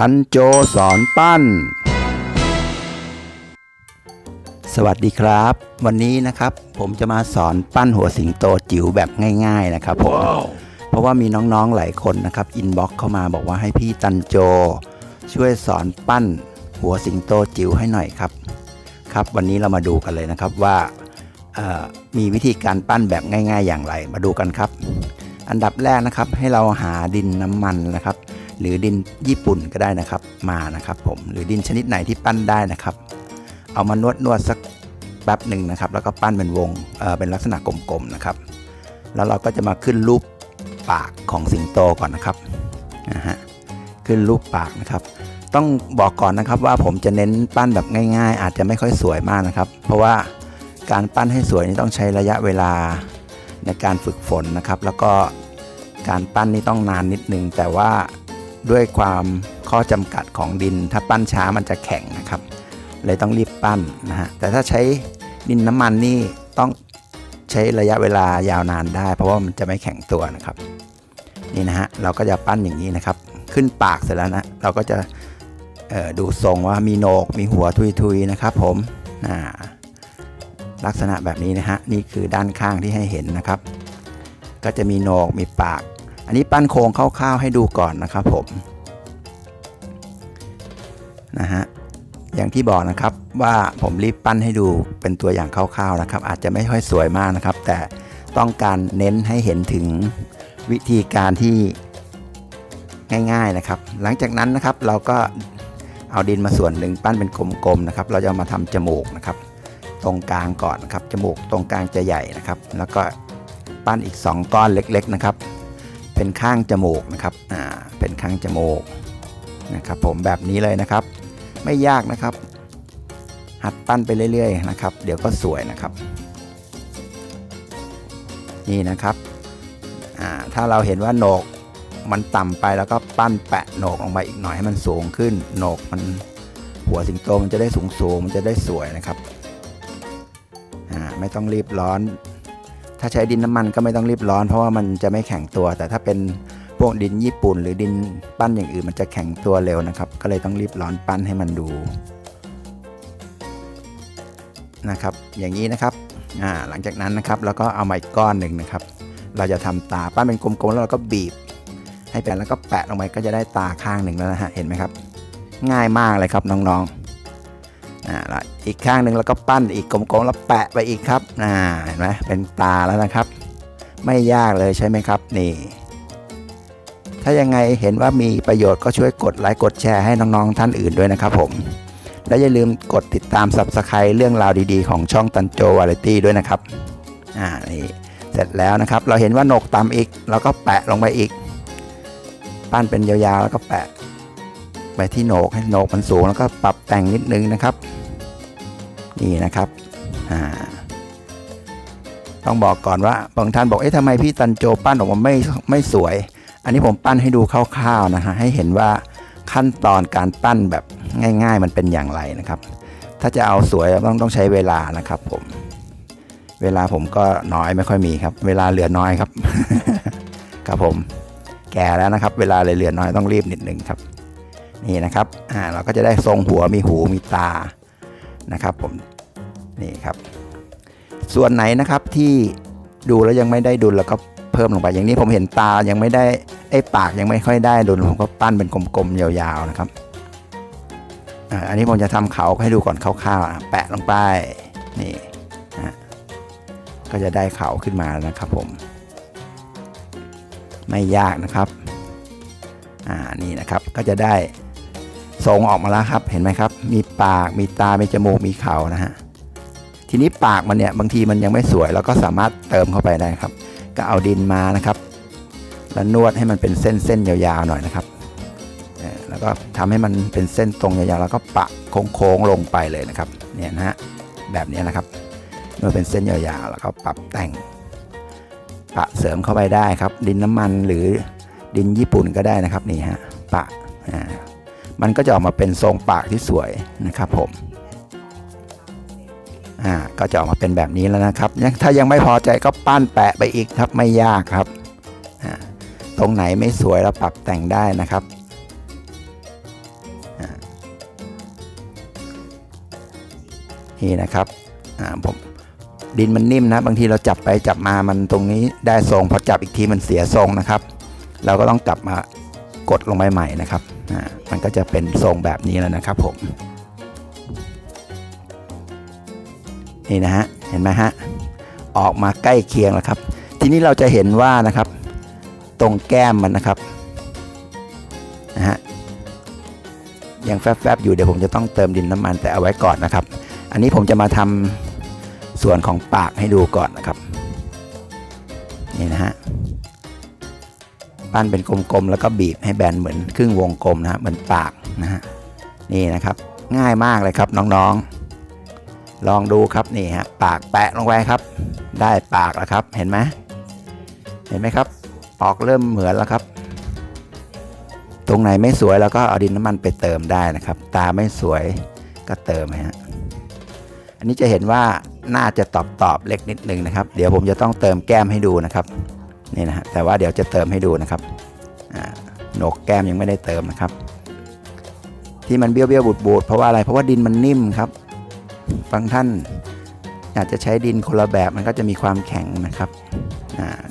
ตันโจสอนปั้น สวัสดีครับ วันนี้นะครับผมจะมาสอนปั้นหัวสิงโตจิ๋วแบบง่าย ๆนะครับผมเพราะว่ามีน้องๆหลายคนนะครับอินบ็อกเข้ามาบอกว่าให้พี่ตันโจ ช่วยสอนปั้นหัวสิงโตจิ๋วให้หน่อยครับ ครับวันนี้เรามาดูกันเลยนะครับว่าเอ่อมีวิธีการปั้นแบบง่าย ๆ อย่างไร มาดูกันครับ อันดับแรกนะครับให้เราหาดินน้ำมันนะครับ หรือดินญี่ปุ่นก็ได้นะครับมานะครับผมหรือดินชนิดไหนที่ปั้นได้นะครับ เอามานวดนวดสักแป๊บหนึ่งนะครับ แล้วก็ปั้นเป็นวงเอ่อเป็นลักษณะกลมๆนะครับ แล้วเราก็จะมาขึ้นรูปปากของสิงโตก่อนนะครับนะฮะขึ้นรูปปากนะครับ ต้องบอกก่อนนะครับว่าผมจะเน้นปั้นแบบง่าย ๆ อาจจะไม่ค่อยสวยมากนะครับ เพราะว่าการปั้นให้สวยนี่ต้องใช้ระยะเวลาในการฝึกฝนนะครับ แล้วก็การปั้นนี่ต้องนานนิดนึง แต่ว่า ด้วยความข้อจำกัดของดิน ถ้าปั้นช้ามันจะแข็งนะครับ เลยต้องรีบปั้นนะฮะแต่ถ้าใช้ดินน้ำมันนี่ต้องใช้ระยะเวลายาวนานได้ เพราะว่ามันจะไม่แข็งตัวนะครับนี่นะฮะเราก็จะปั้นอย่างนี้นะครับ ขึ้นปากเสร็จแล้วนะเราก็จะดูทรงว่ามีโหนกมีหัวทุยๆนะครับ ผมลักษณะแบบนี้นะฮะนี่คือด้านข้างที่ให้เห็นนะครับ ก็จะมีโหนกมีปาก อันนี้ปั้นโครงคร่าวๆให้ดูก่อนนะครับผมนะฮะอย่างที่บอกนะครับว่าผมรีบปั้นให้ดูเป็นตัวอย่างคร่าวๆนะครับ อาจจะไม่ค่อยสวยมากนะครับ แต่ต้องการเน้นให้เห็นถึงวิธีการที่ง่ายๆนะครับ หลังจากนั้นนะครับเราก็เอาดินมาส่วนหนึ่งปั้นเป็นกลมๆนะครับ เราจะมาทำจมูกนะครับ ตรงกลางก่อนนะครับจมูกตรงกลางจะใหญ่นะครับ แล้วก็ปั้นอีก 2 ก้อนเล็ก ๆ นะครับ เป็นข้างจมูกนะครับอ่าเป็นข้างจมูกนะครับผมแบบนี้เลยนะครับ ไม่ยากนะครับ หัดปั้นไปเรื่อยๆนะครับ เดี๋ยวก็สวยนะครับ นี่นะครับอ่าถ้าเราเห็นว่าโหนกมันต่ำไปแล้วก็ปั้นแปะโหนกลงไปอีกหน่อยให้มันสูงขึ้นโหนกมันหัวสิงโตมันจะได้สูงสูงๆมันจะได้สวยนะครับอ่าไม่ต้องรีบร้อน ถ้าใช้ดินน้ำมันก็ไม่ต้องรีบร้อน เพราะว่ามันจะไม่แข็งตัว แต่ถ้าเป็นพวกดินญี่ปุ่น หรือดินปั้นอย่างอื่นมันจะแข็งตัวเร็วนะครับ ก็เลยต้องรีบร้อนปั้นให้มันดูนะครับ อย่างนี้นะครับอ่าหลังจากนั้นนะครับเราก็เอามาอีกก้อนหนึ่งนะครับ เราจะทำตาปั้นเป็นกลมๆแล้วเราก็บีบ ให้แปะแล้วก็แปะลงไปก็จะได้ตาข้างหนึ่งแล้วนะฮะเห็นไหมครับ ง่ายมากเลยครับน้องๆอ่าล้ว อีกข้างหนึ่งแล้วก็ปั้นอีกกลมๆแล้วแปะไปอีกครับอ่าเห็นไหมเป็นตาแล้วนะครับ ไม่ยากเลยใช่ไหมครับ นี่ ถ้ายังไงเห็นว่ามีประโยชน์ก็ช่วยกดไลค์กดแชร์ให้น้องๆท่านอื่นด้วยนะครับ ผม และอย่าลืมกดติดตาม Subscribe เรื่องราวดีๆ ของช่องตันโจวาไรตี้ด้วยนะครับอ่านี่เสร็จแล้วนะครับ เราเห็นว่าโหนกต่ำอีกเราก็แปะลงไปอีก ปั้นเป็นยาวๆแล้วก็แปะไปที่โหนกให้โหนกมันสูงแล้วก็ปรับแต่งนิดนึงนะครับ นี่นะครับอ่าต้องบอกก่อนว่าบางท่านบอกเอ๊ะทำไมพี่ตันโจปั้นออกมาไม่ไม่สวย อันนี้ผมปั้นให้ดูคร่าวๆนะฮะให้เห็นว่าขั้นตอนการปั้นแบบง่าย ๆ มันเป็นอย่างไรนะครับ ถ้าจะเอาสวยต้องต้องใช้เวลานะครับ ผม เวลาผมก็น้อยไม่ค่อยมีครับ เวลาเหลือน้อยครับ ครับผม แก่แล้วนะครับ เวลาเลยเหลือน้อยต้องรีบนิดนึงครับ นี่นะครับอ่าเราก็จะได้ทรงหัวมีหูมีตา นะครับผมนี่ครับ ส่วนไหนนะครับที่ดูแล้วยังไม่ได้ดุลแล้วก็เพิ่มลงไปอย่างนี้ผมเห็นตายังไม่ได้ไอ้ปากยังไม่ค่อยได้ดุลผมก็ปั้นเป็นกลมๆยาวๆนะครับอันนี้ผมจะทำเขาให้ดูก่อนคร่าวๆแปะลงไปนี่นะก็จะได้เขาขึ้นมาแล้วนะครับผม ไม่ยากนะครับอ่านี่นะครับก็จะได้ ทรงออกมาแล้วครับ เห็นไหมครับ มีปาก มีตา มีจมูก มีเขานะฮะ ทีนี้ปากมันเนี่ยบางทีมันยังไม่สวยเราก็สามารถเติมเข้าไปได้ครับ ก็เอาดินมานะครับ แล้วนวดให้มันเป็นเส้นเส้นๆยาวๆหน่อยนะครับ แล้วก็ทำให้มันเป็นเส้นตรงยาวๆแล้วก็ปะโค้งๆลงไปเลยนะครับ เนี่ยนะฮะ แบบนี้นะครับ นวดเป็นเส้นยาวๆแล้วก็ปรับแต่ง ปะเสริมเข้าไปได้ครับ ดินน้ำมันหรือดินญี่ปุ่นก็ได้นะครับนี่ฮะ ปะ อ่า มันก็จะออกมาเป็นทรงปากที่สวยนะครับผมอ่าก็จะออกมาเป็นแบบนี้แล้วนะครับถ้ายังไม่พอใจก็ปั้นแปะไปอีกครับไม่ยากครับตรงไหนไม่สวยเราปรับแต่งได้นะครับนี่นะครับผมดินมันนิ่มนะ บางทีเราจับไปจับมามันตรงนี้ได้ทรงพอจับอีกทีมันเสียทรงนะครับ เราก็ต้องกลับมากดลงไปใหม่นะครับ มันก็จะเป็นทรงแบบนี้แล้วนะครับผม นี่นะฮะ เห็นไหมฮะ ออกมาใกล้เคียงแล้วครับ ทีนี้เราจะเห็นว่านะครับ ตรงแก้มมันนะครับ นะฮะ ยังแฟบๆอยู่เดี๋ยวผมจะต้องเติมดินน้ำมันแต่เอาไว้ก่อนนะครับ อันนี้ผมจะมาทำส่วนของปากให้ดูก่อนนะครับ ปั้นเป็นกลมๆ แล้วก็บีบให้แบนเหมือนครึ่งวงกลมนะฮะเหมือนปากนะฮะนี่นะครับง่ายมากเลยครับน้องๆ ลองดูครับนี่ฮะปากแปะลงไปครับ ได้ปากแล้วครับเห็นไหมเห็นไหมครับ ออกเริ่มเหมือนแล้วครับ ตรงไหนไม่สวยเราก็เอาดินน้ำมันไปเติมได้นะครับ ตาไม่สวยก็เติมฮะอันนี้จะเห็นว่าน่าจะตอบตอบเล็กนิดนึงนะครับ เดี๋ยวผมจะต้องเติมแก้มให้ดูนะครับ นี่นะฮะแต่ว่าเดี๋ยวจะเติมให้ดูนะครับโหนกแก้มยังไม่ได้เติมนะครับ ที่มันเบี้ยวเบี้ยวบูดบูดเพราะว่าอะไรเพราะว่าดินมันนิ่มครับบางท่านอาจจะใช้ดินคนละแบบมันก็จะมีความแข็งนะครับ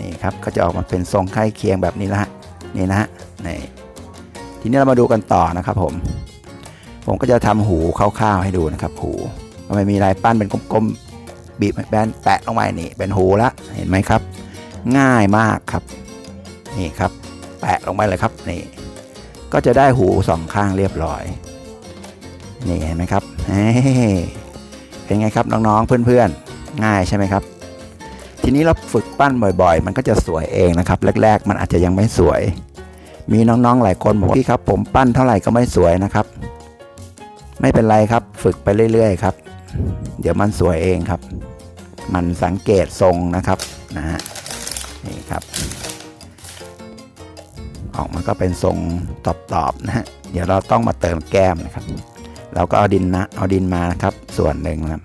นี่ครับก็จะออกมาเป็นทรงใกล้เคียงแบบนี้ละฮะนี่นะฮะนี่ทีนี้เรามาดูกันต่อนะครับผม ผมก็จะทำหูคร่าวๆให้ดูนะครับ หูมันมีลายปั้นเป็นกลมๆบีบแบนแปะลงไปนี่เป็นหูละเห็นไหมครับ ง่ายมากครับ นี่ครับ แปะลงไปเลยครับนี่ก็จะได้หูสองข้างเรียบร้อย นี่เห็นไหมครับเฮ้เป็นไงครับน้องๆเพื่อนๆ ง่ายใช่ไหมครับ ทีนี้เราฝึกปั้นบ่อยๆ มันก็จะสวยเองนะครับ แรก ๆ มันอาจจะยังไม่สวย มีน้องๆหลายคนบอกพี่ครับ ผมปั้นเท่าไหร่ก็ไม่สวยนะครับ ไม่เป็นไรครับ ฝึกไปเรื่อยๆครับ เดี๋ยวมันสวยเองครับ มันสังเกตทรงนะครับนะฮะ นี่ครับ ออกมาก็เป็นทรงตอบๆนะฮะเดี๋ยวเราต้องมาเติมแก้มนะครับ เราก็เอาดินนะเอาดินมานะครับ ส่วนหนึ่งนะครับ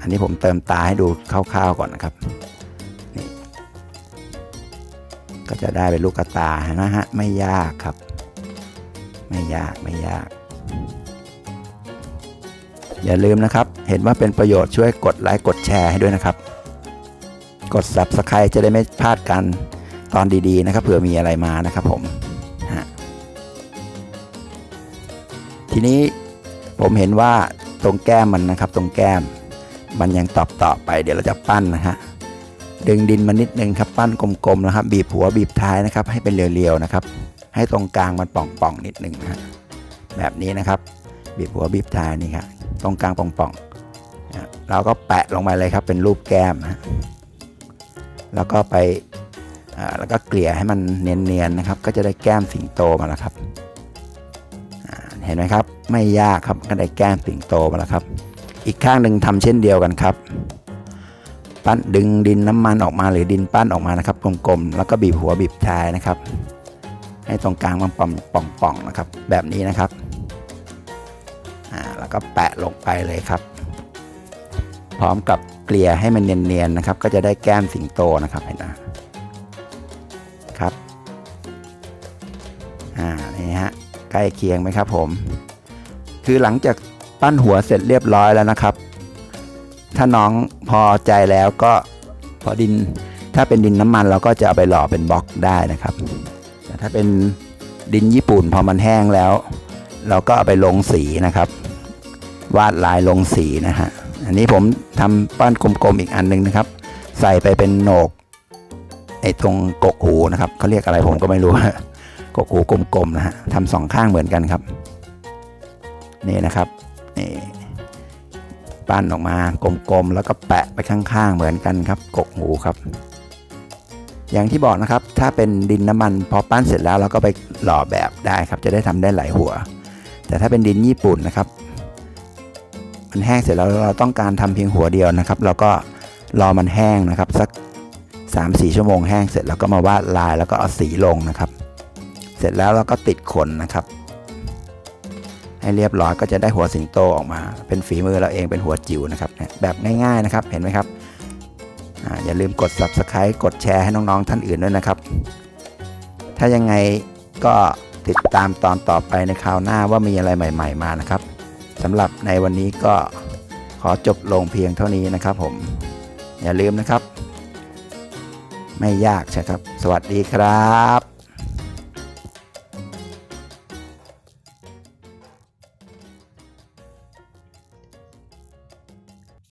อันนี้ผมเติมตาให้ดูคร่าวๆก่อนนะครับนี่ก็จะได้เป็นลูกกระตานะฮะไม่ยากครับ ไม่ยากไม่ยากอย่าลืมนะครับ เห็นว่าเป็นประโยชน์ช่วยกดไลค์กดแชร์ให้ด้วยนะครับ กด Subscribe จะได้ไม่พลาดกันตอนดีๆนะครับเผื่อมีอะไรมานะครับผมทีนี้ผมเห็นว่าตรงแก้มมันนะครับ ตรงแก้มมันยังตอบต่อไป เดี๋ยวเราจะปั้นนะฮะดึงดินมานิดนึงครับปั้นกลมๆนะครับ บีบหัวบีบท้ายนะครับ ให้เป็นเรียวๆนะครับ ให้ตรงกลางมันป่องๆนิดนึงนะฮะแบบนี้นะครับ บีบหัวบีบท้ายนี่ครับตรงกลางป่องๆเราก็แปะลงไปเลยครับเป็นรูปแก้มฮะ แล้วก็ไปแล้วก็เกลี่ยให้มันเนียนๆนะครับ ก็จะได้แก้มสิงโตมาแล้วครับเห็นไหมครับ ไม่ยากครับก็ได้แก้มสิงโตมาแล้วครับ อีกข้างหนึ่งทำเช่นเดียวกันครับ ปั้นดึงดินน้ำมันออกมาหรือดินปั้นออกมานะครับกลมๆแล้วก็บีบหัวบีบท้ายนะครับ ให้ตรงกลางมันป่องๆนะครับ แบบนี้นะครับแล้วก็แปะลงไปเลยครับ พร้อมกับ เกลี่ยให้มันเนียนๆนะครับ ก็จะได้แก้มสิงโตนะครับเห็นไหครับอ่านี่ฮะใกล้เคียงไหมครับผม คือหลังจากปั้นหัวเสร็จเรียบร้อยแล้วนะครับ ถ้าน้องพอใจแล้วก็พอดินถ้าเป็นดินน้ำมันเราก็จะเอาไปหล่อเป็นบล็อกได้นะครับแต่ถ้าเป็นดินญี่ปุ่นพอมันแห้งแล้ว เราก็เอาไปลงสีนะครับ วาดลายลงสีนะฮะ อันนี้ผมทำปั้นกลมๆอีกอันหนึงนะครับ ใส่ไปเป็นโหนกไอ้ตรงกกหูนะครับเขาเรียกอะไรผมก็ไม่รู้กกหูกลมๆนะฮะทำสองข้างเหมือนกันครับ นี่นะครับนี่ปั้นออกมากลมๆแล้วก็แปะไปข้างๆเหมือนกันครับ กกหูครับ อย่างที่บอกนะครับ ถ้าเป็นดินน้ำมันพอปั้นเสร็จแล้วเราก็ไปหล่อแบบได้ครับ จะได้ทำได้หลายหัว แต่ถ้าเป็นดินญี่ปุ่นนะครับ มันแห้งเสร็จแล้วเราต้องการทำเพียงหัวเดียวนะครับ เราก็รอมันแห้งนะครับ สัก 3-4 ชั่วโมงแห้งเสร็จแล้วก็มาวาดลายแล้วก็เอาสีลงนะครับ เสร็จแล้วเราก็ติดขนนะครับ ให้เรียบร้อยก็จะได้หัวสิงโตออกมา เป็นฝีมือเราเองเป็นหัวจิ๋วนะครับแบบง่ายๆนะครับเห็นไหมครับออย่าลืมกด subscribe กดแชร์ให้น้องๆท่านอื่นด้วยนะครับ ถ้ายังไงก็ติดตามตอนต่อไปในคราวหน้าว่ามีอะไรใหม่ ๆ มานะครับ สำหรับในวันนี้ก็ขอจบลงเพียงเท่านี้นะครับผม อย่าลืมนะครับ ไม่ยากใช่ครับ สวัสดีครับ